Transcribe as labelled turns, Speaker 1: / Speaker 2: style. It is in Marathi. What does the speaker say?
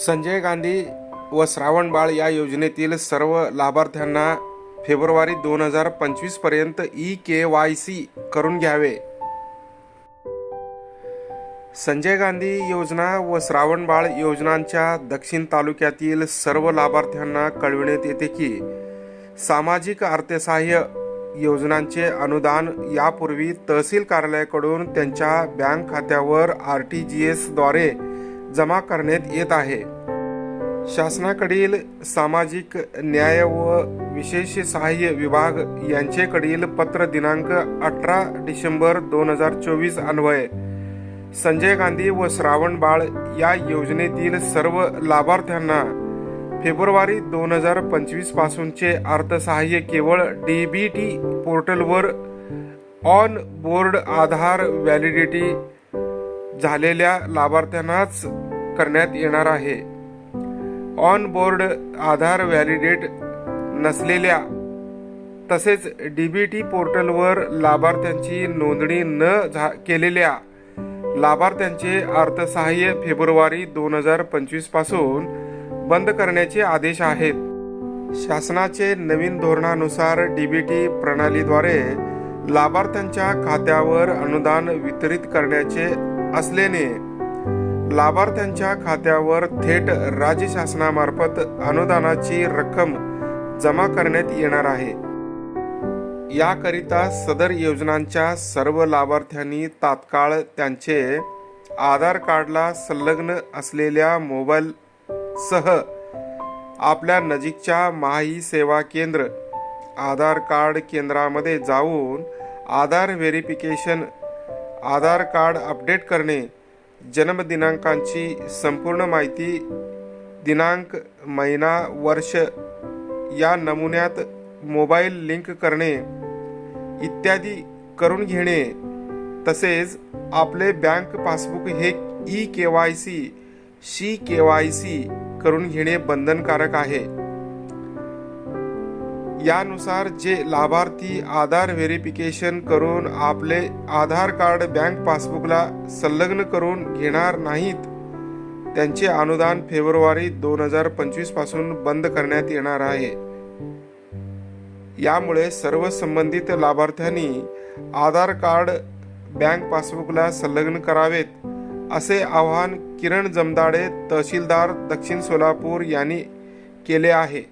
Speaker 1: संजय गांधी व श्रावण बाळ या योजनेतील सर्व लाभार्थ्यांना फेब्रुवारी दोन हजार पंचवीसपर्यंत ई के वाय सी करून घ्यावे. संजय गांधी योजना व श्रावण बाळ योजनांच्या दक्षिण तालुक्यातील सर्व लाभार्थ्यांना कळविण्यात येते की सामाजिक अर्थसहाय्य योजनांचे अनुदान यापूर्वी तहसील कार्यालयाकडून त्यांच्या बँक खात्यावर आर टी जी एसद्वारे जमा करण्यात येत आहे. शासनाकडील सामाजिक न्याय व विशेष सहाय्य विभाग यांचेकडील पत्र दिनांक अठरा डिसेंबर दोन हजार चोवीस अन्वये. संजय गांधी व श्रावण बाळ या योजनेतील सर्व लाभार्थ्यांना फेब्रुवारी दोन हजार पंचवीस पासूनचे अर्थसहाय्य केवळ डी बी टी पोर्टलवर ऑन बोर्ड आधार व्हॅलिडिटी झालेल्या लाभार्थ्यांनाच करण्यात येणार आहे. ऑन बोर्ड आधार व्हॅलिडेट नसलेल्या तसेच डीबीटी पोर्टलवर लाभार्थ्यांची नोंदणी न झा केलेल्या लाभार्थ्यांचे अर्थसहाय्य फेब्रुवारी दोन हजार पंचवीसपासून बंद करण्याचे आदेश आहेत. शासनाचे नवीन धोरणानुसार डीबीटी प्रणालीद्वारे लाभार्थ्यांच्या खात्यावर अनुदान वितरित करण्याचे असल्याने लाभार्थ्यांच्या खात्यावर थेट राज्य शासनामार्फत अनुदानाची रक्कम जमा करण्यात येणार आहे. याकरिता सदर योजनांच्या सर्व लाभार्थ्यांनी तात्काळ त्यांचे आधार कार्डला संलग्न असलेल्या मोबाईल सह आपल्या नजीकच्या माही सेवा केंद्र आधार कार्ड केंद्रामध्ये जाऊन Aadhaar verification Aadhaar card update करणे जन्मदिनांकांची संपूर्ण माहिती दिनांक महिना वर्ष या नमुन्यात मोबाईल लिंक करणे इत्यादी करून घेणे. तसेच आपले बँक पासबुक हे ई के वाय सी शी के वाय सी करून घेणे बंधनकारक आहे. यानुसार जे लाभार्थी आधार व्हेरिफिकेशन करून आपले आधार कार्ड बँक पासबुकला संलग्न करून घेणार नाहीत त्यांचे अनुदान फेब्रुवारी दोन हजार पंचवीसपासून बंद करण्यात येणार आहे. यामुळे सर्व संबंधित लाभार्थ्यांनी आधार कार्ड बँक पासबुकला संलग्न करावेत असे आवाहन किरण जमदाडे तहसीलदार दक्षिण सोलापूर यांनी केले आहे.